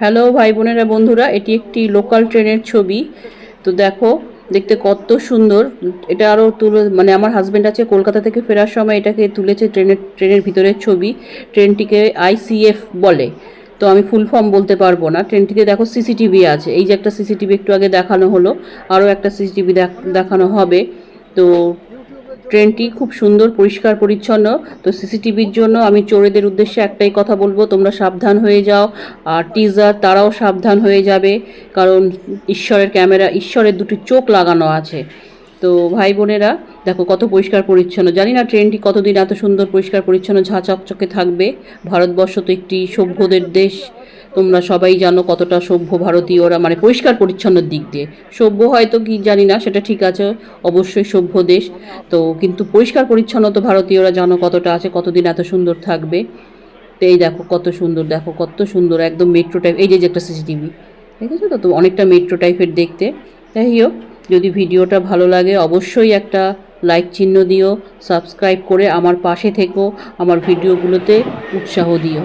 Hello ভাই বোনেরা, বন্ধুরা, এটি একটি লোকাল ট্রেনের ছবি। তো দেখো, দেখতে কত সুন্দর। এটা আরও তুলে মানে আমার হাজব্যান্ড আছে, কলকাতা থেকে ফেরার সময় এটাকে তুলেছে ট্রেনের ট্রেনের ভিতরের ছবি। ট্রেনটিকে আইসিএফ বলে। তো আমি ফুল ফর্ম বলতে পারব না। ট্রেনটিতে দেখো সিসিটিভি আছে। এই যে একটা সিসিটিভি একটু আগে দেখানো হলো। আরও একটা সিসিটিভি দেখানো হবে। তো ট্রেনটি খুব সুন্দর, পরিষ্কার, পরিচ্ছন্ন। তো সিসিটিভির জন্য আমি চোরেদের উদ্দেশ্যে একটাই কথা বলব, তোমরা সাবধান হয়ে যাও। আর টিজার তারাও সাবধান হয়ে যাবে, কারণ ঈশ্বরের ক্যামেরা ঈশ্বরের দুটি চোখ লাগানো আছে। তো ভাই বোনেরা দেখো, কত পরিষ্কার পরিচ্ছন্ন। জানি না ট্রেনটি কতদিন এত সুন্দর, পরিষ্কার, পরিচ্ছন্ন ঝাঁ চকচকে থাকবে। ভারতবর্ষ তো একটি সভ্যদের দেশ। তোমরা সবাই জানো কতটা সভ্য ভারতীয়রা মানে পরিষ্কার পরিচ্ছন্নর দিক দিয়ে। সভ্য হয়তো কি জানি না, সেটা ঠিক আছে, অবশ্যই সভ্য দেশ। তো কিন্তু পরিষ্কার পরিচ্ছন্ন তো ভারতীয়রা জানো কতটা আছে, কতদিন এত সুন্দর থাকবে। তো এই দেখো, কত সুন্দর, দেখো, কত সুন্দর, একদম মেট্রো টাইপ এই যে যে একটা সিসিটিভি দেখেছ তো? তো অনেকটা মেট্রো টাইপের দেখতে। তাই হোক, যদি ভিডিওটা ভালো লাগে, অবশ্যই একটা লাইক চিহ্ন দিও সাবস্ক্রাইব করে আমার পাশে থেকো আমার ভিডিওগুলোতে উৎসাহ দিও।